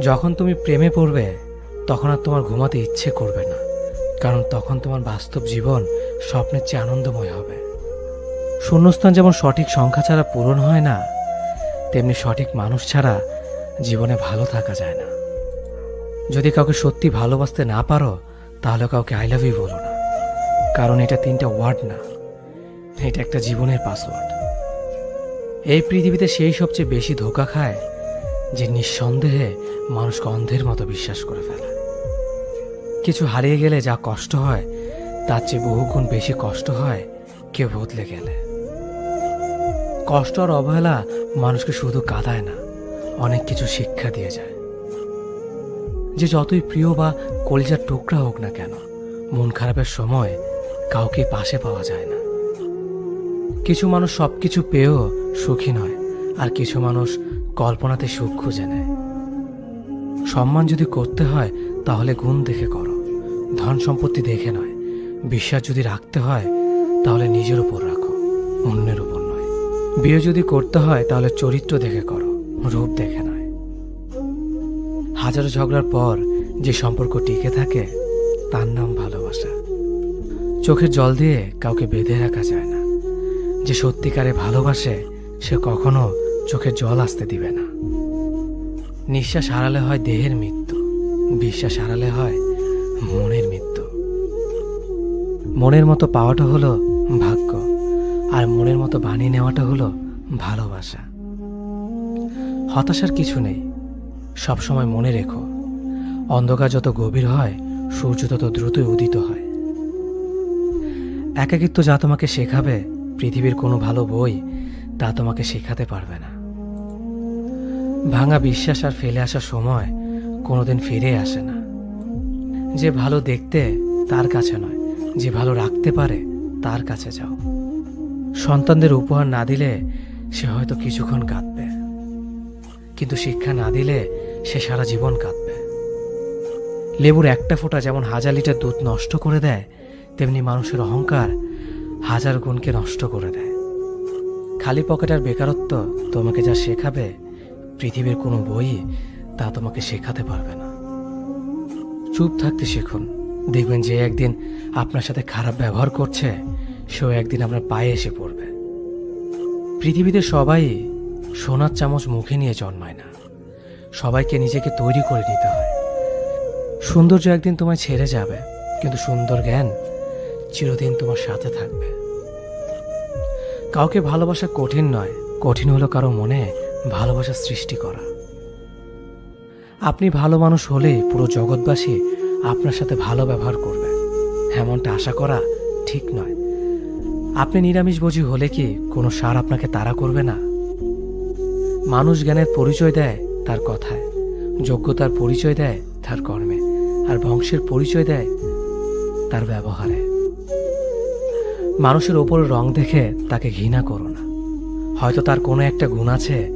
যখন তুমি প্রেমে পড়বে, তখন আর তোমার ঘুমাতে ইচ্ছে করবে না, কারণ তখন তোমার বাস্তব জীবন স্বপ্নের চেয়ে আনন্দময় হবে। শূন্যস্থান যেমন সঠিক সংখ্যা ছাড়া পূরণ হয় না, তেমনি সঠিক মানুষ ছাড়া জীবনে ভালো থাকা যায় না। যদি কাউকে সত্যি ভালোবাসতে না পারো, তাহলে কাউকে আই লাভ ইউ বলো না, কারণ এটা তিনটা ওয়ার্ড না, এটা একটা জীবনের পাসওয়ার্ড। এই পৃথিবীতে সেই সবচেয়ে বেশি ধোকা খায় যে নিঃসন্দেহে মানুষকে অন্ধের মতো বিশ্বাস করে ফেলে। কিছু হারিয়ে গেলে যা কষ্ট হয়, তার চেয়ে বহুগুণ বেশি কষ্ট হয় কেউ বদলে গেলে। কষ্ট আর অবহেলা মানুষকে শুধু কাঁদায় না, অনেক কিছু শিক্ষা দিয়ে যায়। যে যতই প্রিয় বা কলিজার টুকরা হোক না কেন, মন খারাপের সময় কাউকে পাশে পাওয়া যায় না। কিছু মানুষ সব কিছু পেয়েও সুখী নয়, আর কিছু মানুষ কল্পনাতে সুখ খুঁজে নেয়। সম্মান যদি করতে হয়, তাহলে গুণ দেখে করো। ধন সম্পত্তি দেখে নয়। বিশ্বাস যদি রাখতে হয়, তাহলে নিজের উপর রাখো, অন্যের উপর নয়। বিয়ে যদি করতে হয়, তাহলে চরিত্র দেখে করো, রূপ দেখে নয়। হাজারো ঝগড়ার পর যে সম্পর্ক টিকে থাকে, তার নাম ভালোবাসা। চোখের জল দিয়ে কাউকে বেঁধে রাখা যায় না। যে সত্যিকারে ভালোবাসে, সে কখনো চোখে জল আসতে দিবে না। নিঃশ্বাস হারালে হয় দেহের মৃত্যু, বিশ্বাস হারালে হয় মনের মৃত্যু। মনের মতো পাওয়াটা হলো ভাগ্য, আর মনের মতো বানিয়ে নেওয়াটা হলো ভালোবাসা। হতাশার কিছু নেই, সবসময় মনে রেখো, অন্ধকার যত গভীর হয়, সূর্য তত দ্রুতই উদিত হয়। একাকিত্ব যা তোমাকে শেখাবে, পৃথিবীর কোনো ভালো বই তা তোমাকে শেখাতে পারবে না। ভাঙা বিশ্বাস আর ফেলে আসার সময় কোনোদিন ফিরে আসে না। যে ভালো দেখতে, তার কাছে নয়। যে ভালো রাখতে পারে, তার কাছে যাও। সন্তানদের উপহার না দিলে সে হয়তো কিছুক্ষণ কাঁদবে। কিন্তু শিক্ষা না দিলে সে সারা জীবন কাঁদবে। লেবুর একটা ফোঁটা যেমন হাজার লিটার দুধ নষ্ট করে দেয়, তেমনি মানুষের অহংকার হাজার গুণকে নষ্ট করে দেয়। খালি পকেট আর বেকারত্ব তোমাকে যা শেখাবে পৃথিবীর কোনো বই তা তোমাকে শেখাতে পারবে না। চুপ থাকতে শিখুন। দেখবেন যে একদিন আপনার সাথে খারাপ ব্যবহার করছে, সেও একদিন আপনার পায়ে এসে পড়বে। পৃথিবীতে সবাই সোনার চামচ মুখে নিয়ে জন্মায় না। সবাইকে নিজেকে তৈরি করে নিতে হয়। সৌন্দর্য একদিন তোমায় ছেড়ে যাবে, কিন্তু সুন্দর জ্ঞান চিরদিন তোমার সাথে থাকবে। কাউকে ভালোবাসা কঠিন নয়, কঠিন হলো কারও মনে ভালোবাসা সৃষ্টি করা। আপনি ভালো মানুষ হলেই পুরো জগৎবাসী আপনার সাথে ভালো ব্যবহার করবে। এমনটা আশা করা ঠিক নয়। আপনি নিরামিষভোজী হলে কি কোনো সার আপনাকে তাড়া করবে না? মানুষ জ্ঞানের পরিচয় দেয় তার কথায়, যোগ্যতার পরিচয় দেয় তার কর্মে, আর বংশের পরিচয় দেয় তার ব্যবহারে। মানুষের ওপর রং দেখে তাকে ঘৃণা করো না। হয়তো তার কোনো একটা গুণ আছে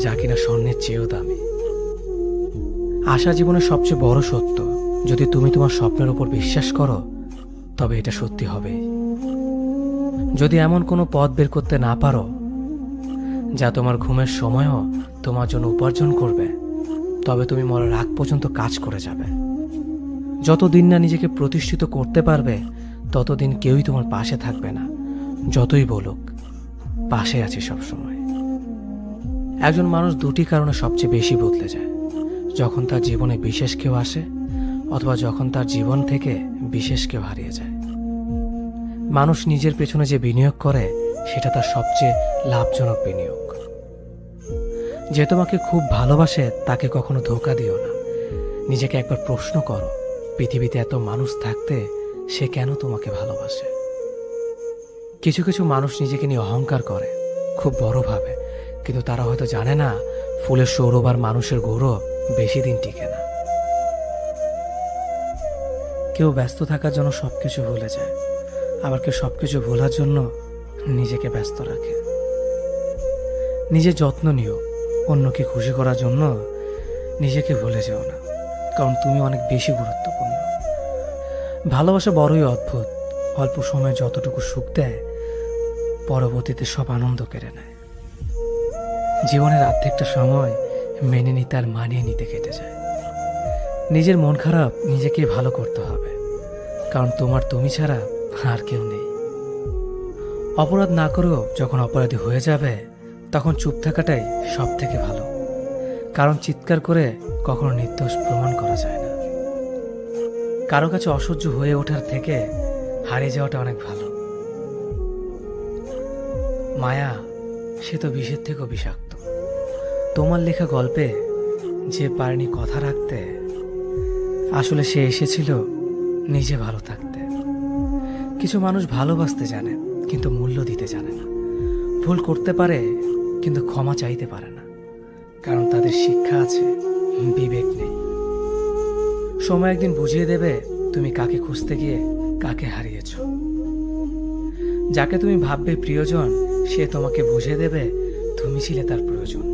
যা কিনা স্বর্ণের চেয়েও দামি। আশা জীবনের সবচেয়ে বড় সত্য, যদি তুমি তোমার স্বপ্নের উপর বিশ্বাস করো, তবে এটা সত্যি হবে। যদি এমন কোনো পথ বের করতে না পারো, যা তোমার ঘুমের সময়ও তোমার জন্য উপার্জন করবে, তবে তুমি মরার আগ পর্যন্ত কাজ করে যাবে। যতদিন না নিজেকে প্রতিষ্ঠিত করতে পারবে, ততদিন কেউই তোমার পাশে থাকবে না, যতই বলুক, পাশে আছি সবসময়। একজন মানুষ দুটি কারণে সবচেয়ে বেশি বদলে যায়। যখন তার জীবনে বিশেষ কেউ আসে, অথবা যখন তার জীবন থেকে বিশেষ কেউ হারিয়ে যায়। মানুষ নিজের পেছনে যে বিনিয়োগ করে, সেটা তার সবচেয়ে লাভজনক বিনিয়োগ। যে তোমাকে খুব ভালোবাসে, তাকে কখনো ধোকা দিও না। নিজেকে একবার প্রশ্ন করো, পৃথিবীতে এত মানুষ থাকতে সে কেন তোমাকে ভালোবাসে? কিছু কিছু মানুষ নিজেকে নিয়ে অহংকার করে, খুব বড় ভাবে কিন্তু তারা হয়তো জানে না, ফুলের সৌরভ আর মানুষের গৌরব বেশি দিন টিকে না। কেউ ব্যস্ত থাকার জন্য সবকিছু ভুলে যায়, আবার কেউ সবকিছু ভোলার জন্য নিজেকে ব্যস্ত রাখে। নিজের যত্ন নিও, অন্যকে খুশি করার জন্য নিজেকে ভুলে যেও না, কারণ তুমি অনেক বেশি গুরুত্বপূর্ণ। ভালোবাসা বড়ই অদ্ভুত, অল্প সময়ে যতটুকু সুখ দেয়, পরবর্তীতে সব আনন্দ কেড়ে নেয়। জীবনের অর্ধেকটা সময় মেনে নিতে আর মানিয়ে নিতে কেটে যায় নিজের মন খারাপ নিজেকে ভালো করতে হবে। কারণ তোমার তুমি ছাড়া আর কেউ নেই। অপরাধ না করেও যখন অপরাধী হয়ে যাবে, তখন চুপ থাকাটাই সব থেকে ভালো। কারণ চিৎকার করে কখনো নির্দোষ প্রমাণ করা যায় না। কারও কাছে অসহ্য হয়ে ওঠার থেকে হারিয়ে যাওয়াটা অনেক ভালো। মায়া, সে তো বিষের থেকেও বিষাক্ত। তোমার লেখা গল্পে যে পারেনি কথা রাখতে, আসলে সে এসেছিল নিজে ভালো থাকতে। কিছু মানুষ ভালোবাসতে জানে, কিন্তু মূল্য দিতে জানে না। ভুল করতে পারে, কিন্তু ক্ষমা চাইতে পারে না। কারণ তাদের শিক্ষা আছে, বিবেক নেই। সময় একদিন বুঝিয়ে দেবে, তুমি কাকে খুঁজতে গিয়ে কাকে হারিয়েছ। যাকে তুমি ভাববে প্রিয়জন, সে তোমাকে বুঝিয়ে দেবে, তুমি ছিলে তার প্রয়োজন।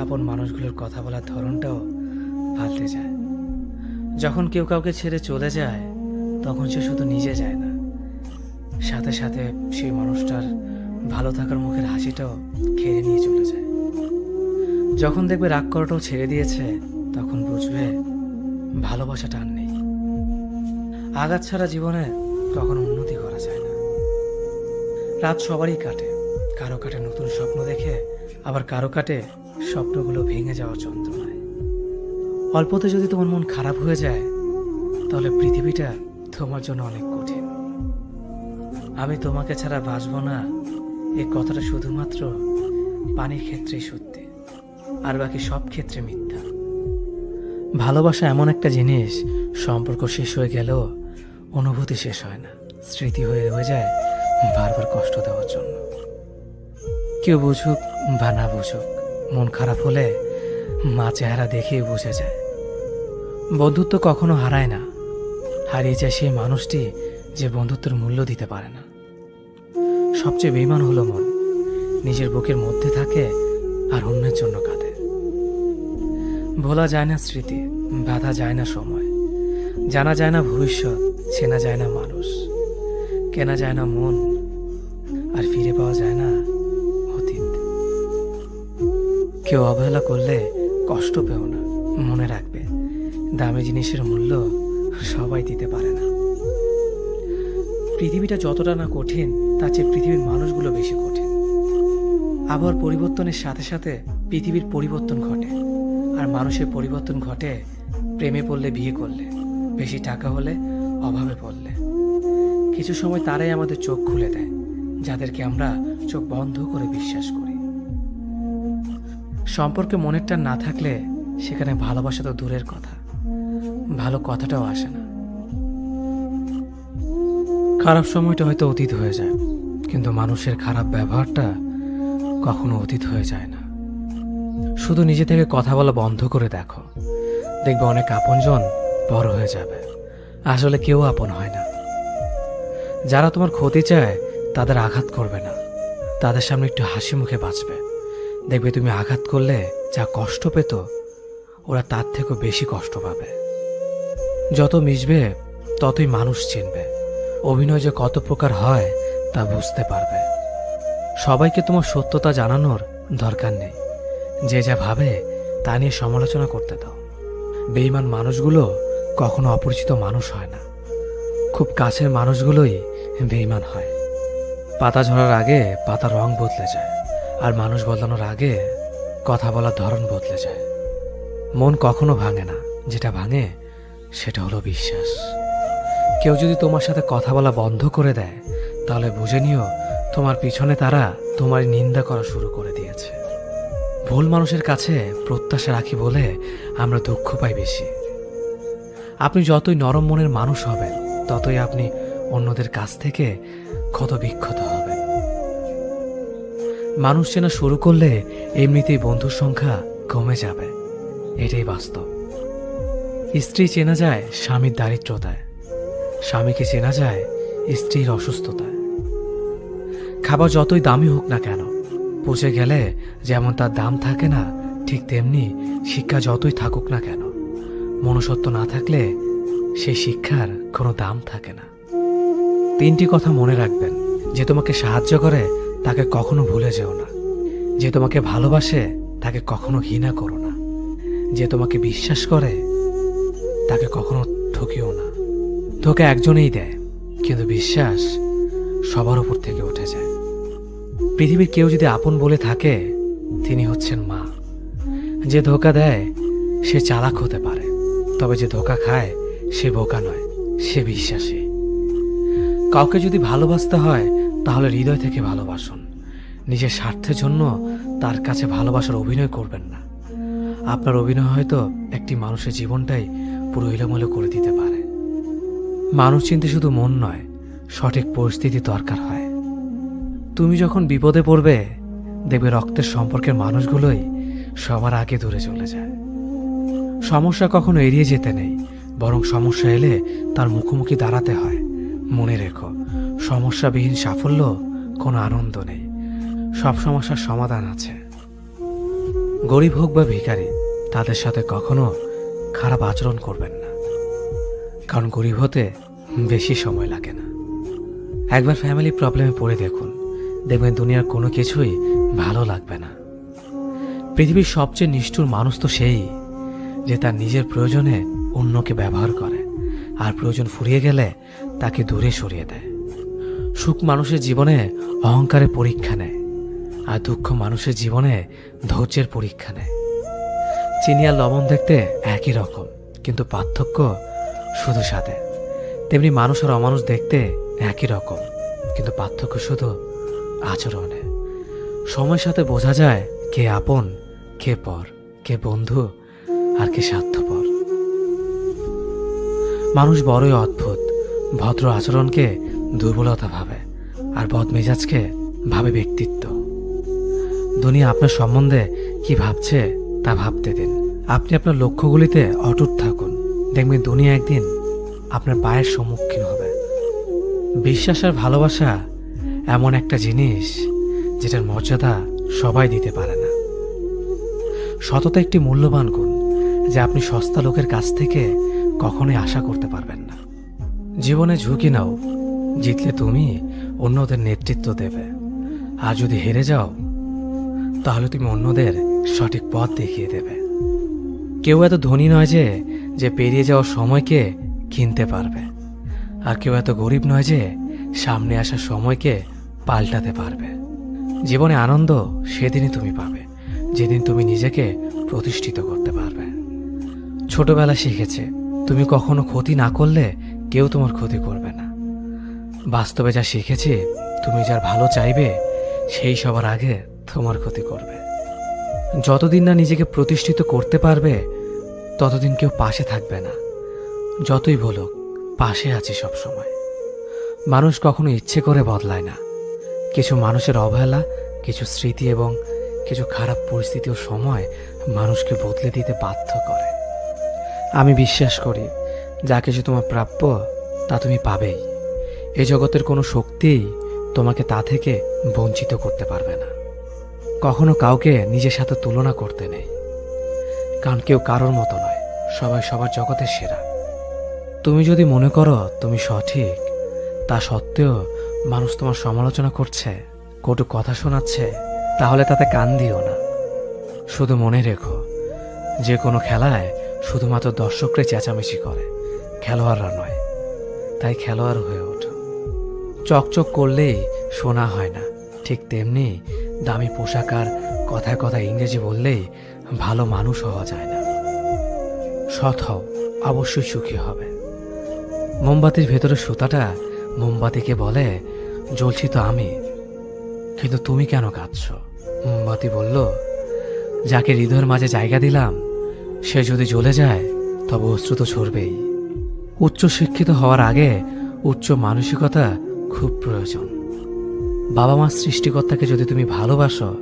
আপন মানুষগুলোর কথা বলার ধরনটাও পাল্টে যায়। যখন কেউ কাউকে ছেড়ে চলে যায়, তখন সে শুধু নিজে যায় না। সাথে সাথে সেই মানুষটার ভালো থাকার মুখের হাসিটাও খেয়ে নিয়ে চলে যায়। যখন দেখবে রাগ করাটাও ছেড়ে দিয়েছে, তখন বুঝবে ভালোবাসাটা আর নেই। আঘাত ছাড়া জীবনে কখনো উন্নতি করা যায় না। রাত সবারই কাটে। কারও কাটে নতুন স্বপ্ন দেখে, আবার কারও কাটে স্বপ্নগুলো ভেঙে যাওয়ার যন্ত্রণায়। অল্পতে যদি তোমার মন খারাপ হয়ে যায়, তাহলে পৃথিবীটা তোমার জন্য অনেক কঠিন। আমি তোমাকে ছাড়া বাঁচবো না এই কথাটা শুধুমাত্র পানির ক্ষেত্রেই সত্যি, আর বাকি সব ক্ষেত্রে মিথ্যা। ভালোবাসা এমন একটা জিনিস, সম্পর্ক শেষ হয়ে গেলেও অনুভূতি শেষ হয় না, স্মৃতি হয়ে রয়ে যায় বারবার কষ্ট দেওয়ার জন্য। কেউ বুঝুক বা না বুঝুক মন খারাপ হলে মা চেহারা দেখেই বুঝে যায়। বন্ধুত্ব কখনো হারায় না। হারিয়ে যায় সেই মানুষটি যে বন্ধুত্বের মূল্য দিতে পারে না। সবচেয়ে বেইমান হলো মন। নিজের বুকের মধ্যে থাকে আর অন্যের জন্য কাঁদে। ভোলা যায় না স্মৃতি, বাধা যায় না সময়। জানা যায় না ভবিষ্যৎ, চেনা যায় না মানুষ। কেনা যায় না মন কেউ অবহেলা করলে কষ্ট পেও না, মনে রাখবে। দামি জিনিসের মূল্য সবাই দিতে পারে না। পৃথিবীটা যতটা না কঠিন, তার চেয়ে পৃথিবীর মানুষগুলো বেশি কঠিন। আবহাওয়ার পরিবর্তনের সাথে সাথে পৃথিবীর পরিবর্তন ঘটে। আর মানুষের পরিবর্তন ঘটে প্রেমে পড়লে, বিয়ে করলে। বেশি টাকা হলে, অভাবে পড়লে। কিছু সময় তারাই আমাদের চোখ খুলে দেয়, যাদেরকে আমরা চোখ বন্ধ করে বিশ্বাস করি। সম্পর্কে মনের টান না থাকলে সেখানে ভালোবাসা তো দূরের কথা। ভালো কথাটাও আসে না। খারাপ সময়টা হয়তো অতীত হয়ে যায়, কিন্তু মানুষের খারাপ ব্যবহারটা কখনো অতীত হয়ে যায় না। শুধু নিজে থেকে কথা বলা বন্ধ করে দেখো। দেখবে অনেক আপনজন বড় হয়ে যাবে। আসলে কেউ আপন হয় না। যারা তোমার ক্ষতি চায়, তাদের আঘাত করবে না। তাদের সামনে একটু হাসি মুখে বাঁচবে। দেখবে তুমি আঘাত করলে যা কষ্ট পেত, ওরা তার থেকেও বেশি কষ্ট পাবে। যত মিশবে, ততই মানুষ চিনবে। অভিনয় যে কত প্রকার হয়, তা বুঝতে পারবে। সবাইকে তোমার সত্যতা জানানোর দরকার নেই। যে যা ভাবে, তা নিয়ে সমালোচনা করতে দাও। বেইমান মানুষগুলো কখনো অপরিচিত মানুষ হয় না। খুব কাছের মানুষগুলোই বেইমান হয়। পাতা ঝরার আগে পাতার রং বদলে যায়। আর মানুষ বদলানোর আগে কথা বলার ধরন বদলে যায়। মন কখনো ভাঙে না। যেটা ভাঙে, সেটা হলো বিশ্বাস। কেউ যদি তোমার সাথে কথা বলা বন্ধ করে দেয়, তাহলে বুঝে নিও তোমার পিছনে তারা তোমার নিন্দা করা শুরু করে দিয়েছে। ভুল মানুষের কাছে প্রত্যাশা রাখি বলে আমরা দুঃখ পাই বেশি। আপনি যতই নরম মনের মানুষ হবেন, ততই আপনি অন্যদের কাছ থেকে ক্ষত বিক্ষত হবেন। মানুষ চেনা শুরু করলে এমনিতেই বন্ধুর সংখ্যা কমে যাবে। এটাই বাস্তব। স্ত্রী চেনা যায় স্বামীর দারিদ্রতায়। স্বামীকে চেনা যায় স্ত্রীর অসুস্থতায়। খাবার যতই দামি হোক না কেন, পচে গেলে যেমন তার দাম থাকে না, ঠিক তেমনি শিক্ষা যতই থাকুক না কেন, মনুষ্যত্ব না থাকলে সেই শিক্ষার কোনো দাম থাকে না। তিনটি কথা মনে রাখবেন যে তোমাকে সাহায্য করে তাকে কখনো ভুলে যেও না। যে তোমাকে ভালোবাসে, তাকে কখনো ঘৃণা করো না। যে তোমাকে বিশ্বাস করে, তাকে কখনো ঠকিও না। তোকে একজনেই দেয়, কিন্তু বিশ্বাস সবার উপর থেকে উঠে যায়। পৃথিবীর কেউ যদি আপন বলে থাকে, তিনি হচ্ছেন মা। যে ধোকা দেয়, সে চালাক হতে পারে। তবে যে ধোকা খায়, সে বোকা নয়, সে বিশ্বাসী। কাউকে যদি ভালোবাসতে হয় তাহলে হৃদয় থেকে ভালোবাসুন। নিজের স্বার্থের জন্য তার কাছে ভালোবাসার অভিনয় করবেন না। আপনার অভিনয় হয়তো একটি মানুষের জীবনটাই পুরো এলোমেলো করে দিতে পারে। মানুষ চিনতে শুধু মন নয়, সঠিক পরিস্থিতি দরকার হয়। তুমি যখন বিপদে পড়বে, দেখবে রক্তের সম্পর্কের মানুষগুলোই সবার আগে দূরে চলে যায়। সমস্যা কখনো এড়িয়ে যেতে নেই, বরং সমস্যা এলে তার মুখোমুখি দাঁড়াতে হয়। মনে রেখো সমস্যাবিহীন সাফল্য কোনো আনন্দ নেই। সব সমস্যার সমাধান আছে। গরিব হোক বা ভিখারি, তাদের সাথে কখনো খারাপ আচরণ করবেন না। কারণ গরিব হতে বেশি সময় লাগে না। একবার ফ্যামিলি প্রবলেমে পড়ে দেখুন। দেখবেন দুনিয়ার কোনো কিছুই ভালো লাগবে না। পৃথিবীর সবচেয়ে নিষ্ঠুর মানুষ তো সেই যে তার নিজের প্রয়োজনে অন্যকে ব্যবহার করে। আর প্রয়োজন ফুরিয়ে গেলে তাকে দূরে সরিয়ে দেয়। সুখ মানুষের জীবনে অহংকারের পরীক্ষা নেয়, আর দুঃখ মানুষের জীবনে ধৈর্যের পরীক্ষা নেয়। চিনি আর লবণ দেখতে একই রকম, কিন্তু পার্থক্য শুধু সাথে তেমনি মানুষ আর অমানুষ দেখতে একই রকম, কিন্তু পার্থক্য শুধু আচরণে। সময়ের সাথে বোঝা যায় কে আপন, কে পর, কে বন্ধু, আর কে স্বার্থপর। মানুষ বড়ই অদ্ভুত, ভদ্র আচরণকে দুর্বলতা ভাবে আর বদমেজাজকে ভাবে ব্যক্তিত্ব। দুনিয়া আপনার সম্বন্ধে কি ভাবছে তা ভাবতে দিন। আপনি আপনার লক্ষ্যগুলিতে অটুট থাকুন। দেখবেন দুনিয়া একদিন আপনার পায়ের সম্মুখীন হবে। বিশ্বাস আর ভালোবাসা এমন একটা জিনিস যেটার মর্যাদা সবাই দিতে পারে না। সততা একটি মূল্যবান গুণ যা আপনি সস্তা লোকের কাছ থেকে কখনোই আশা করতে পারবেন না। জীবনে ঝুঁকি নাও। জিতলে তুমি অন্যদের নেতৃত্ব দেবে। আর যদি হেরে যাও, তাহলে তুমি অন্যদের সঠিক পথ দেখিয়ে দেবে। কেউ এত ধনী নয় যে যে পেরিয়ে যাওয়ার সময়কে কিনতে পারবে। আর কেউ এত গরিব নয় যে, সামনে আসা সময়কে পাল্টাতে পারবে। জীবনে আনন্দ সেদিনই তুমি পাবে, যেদিন তুমি নিজেকে প্রতিষ্ঠিত করতে পারবে। ছোটবেলা শিখেছে, তুমি কখনো ক্ষতি না করলে কেউ তোমার ক্ষতি করবে না। বাস্তবে যা শিখেছি, তুমি যার ভালো চাইবে, সেই সবার আগে তোমার ক্ষতি করবে। যতদিন না নিজেকে প্রতিষ্ঠিত করতে পারবে, ততদিন কেউ পাশে থাকবে না। যতই বলুক, পাশে আছি সব সময় মানুষ কখনো ইচ্ছে করে বদলায় না। কিছু মানুষের অবহেলা, কিছু স্মৃতি এবং কিছু খারাপ পরিস্থিতি ও সময় মানুষকে বদলে দিতে বাধ্য করে। আমি বিশ্বাস করি, যা কিছু তোমার প্রাপ্য, তা তুমি পাবেই। এ জগতের কোনো শক্তিই তোমাকে তা থেকে বঞ্চিত করতে পারবে না। কখনো কাউকে নিজের সাথে তুলনা করতে নেই। কারণ কেউ কারোর মতো নয়, সবাই সবার জগতের সেরা। তুমি যদি মনে করো তুমি সঠিক, তা সত্ত্বেও মানুষ তোমার সমালোচনা করছে, কটু কথা শোনাচ্ছে, তাহলে তাতে কান দিও না। শুধু মনে রেখো, যে কোনো খেলায় শুধুমাত্র দর্শকরাই চেঁচামেচি করে, খেলোয়াড়রা নয়, তাই খেলোয়াড় হয়ে ওঠো চকচক করলেই শোনা হয় না। ঠিক তেমনি দামি পোশাক আর কথায় কথায় ইংরেজি বললেই ভালো মানুষ হওয়া যায় না। সৎ হও, অবশ্যই সুখী হবে। মোমবাতির ভেতরে সুতাটা মোমবাতিকে বলে, জ্বলছি তো আমি, কিন্তু তুমি কেন কাঁদছ? মোমবাতি বলল, যাকে হৃদয়ের মাঝে জায়গা দিলাম, সে যদি জ্বলে যায়, তবে অশ্রু তো ছড়বেই। উচ্চ শিক্ষিত হওয়ার আগে উচ্চ মানসিকতা খুব প্রয়োজন। বাবা মার সৃষ্টিকর্তাকে যদি তুমি ভালোবাসো,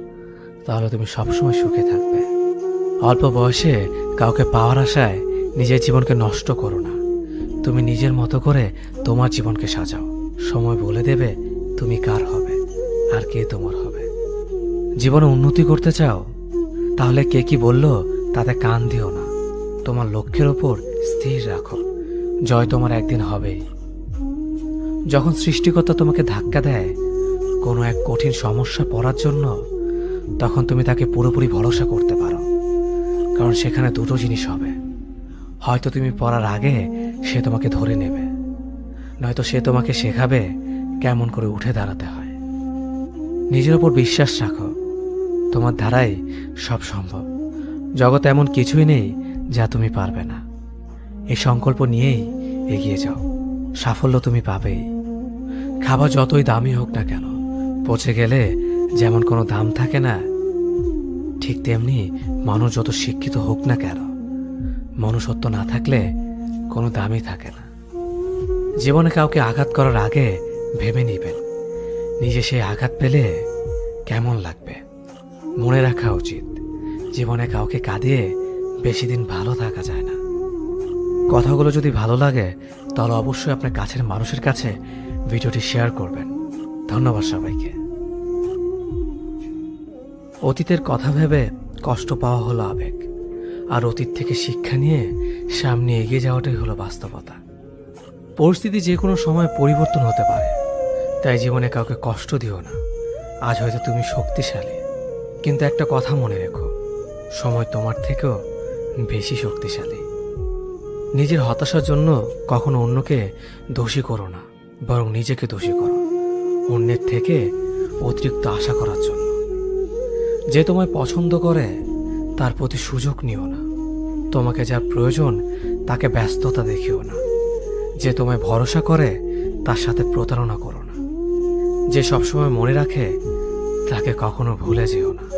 তাহলে তুমি সবসময় সুখে থাকবে। অল্প বয়সে কাউকে পাওয়ার আশায় নিজের জীবনকে নষ্ট করো না। তুমি নিজের মতো করে তোমার জীবনকে সাজাও। সময় বলে দেবে তুমি কার হবে, আর কে তোমার হবে। জীবনে উন্নতি করতে চাও, তাহলে কে কি বলল তাতে কান দিও না। তোমার লক্ষ্যের ওপর স্থির রাখো। জয় তোমার একদিন হবেই। যখন সৃষ্টিকর্তা তোমাকে ধাক্কা দেয়, কোনো এক কঠিন সমস্যা পড়ার জন্য, তখন তুমি তাকে পুরোপুরি ভরসা করতে পারো। কারণ সেখানে দুটো জিনিস হবে। হয়তো তুমি পড়ার আগে সে তোমাকে ধরে নেবে। নয়তো সে তোমাকে শেখাবে কেমন করে উঠে দাঁড়াতে হয়। নিজের ওপর বিশ্বাস রাখো, তোমার দ্বারাই সব সম্ভব। জগতে এমন কিছুই নেই যা তুমি পারবে না। এই সংকল্প নিয়েই এগিয়ে যাও। সাফল্য তুমি পাবেই। খাবার যতই দামি হোক না কেন, পচে গেলে যেমন কোনো দাম থাকে না, ঠিক তেমনি মানুষ যত শিক্ষিত হোক না কেন, মনুষ্যত্ব না থাকলে কোনো দামই থাকে না। জীবনে কাউকে আঘাত করার আগে ভেবে নিবেন, নিজে সেই আঘাত পেলে কেমন লাগবে? মনে রাখা উচিত, জীবনে কাউকে কাঁদিয়ে বেশি দিন ভালো থাকা যায় না। কথাগুলো যদি ভালো লাগে, তাহলে অবশ্যই আপনার কাছের মানুষের কাছে ভিডিওটি শেয়ার করবেন। ধন্যবাদ সবাইকে। অতীতের কথা ভেবে কষ্ট পাওয়া হলো আবেগ, আর অতীত থেকে শিক্ষা নিয়ে সামনে এগিয়ে যাওয়াটাই হলো বাস্তবতা। পরিস্থিতি যে কোনো সময় পরিবর্তন হতে পারে, তাই জীবনে কাউকে কষ্ট দিও না। আজ হয়তো তুমি শক্তিশালী, কিন্তু একটা কথা মনে রেখো, সময় তোমার থেকেও বেশি শক্তিশালী। নিজের হতাশার জন্য কখনো অন্যকে দোষী করো না। বরং নিজেকে দোষী করো, অন্যের থেকে অতিরিক্ত আশা করার জন্য। যে তোমায় পছন্দ করে, তার প্রতি সুযোগ নিও না। তোমাকে যার প্রয়োজন, তাকে ব্যস্ততা দেখিও না। যে তোমায় ভরসা করে, তার সাথে প্রতারণা করো না। যে সবসময় মনে রাখে, তাকে কখনো ভুলে যেও না।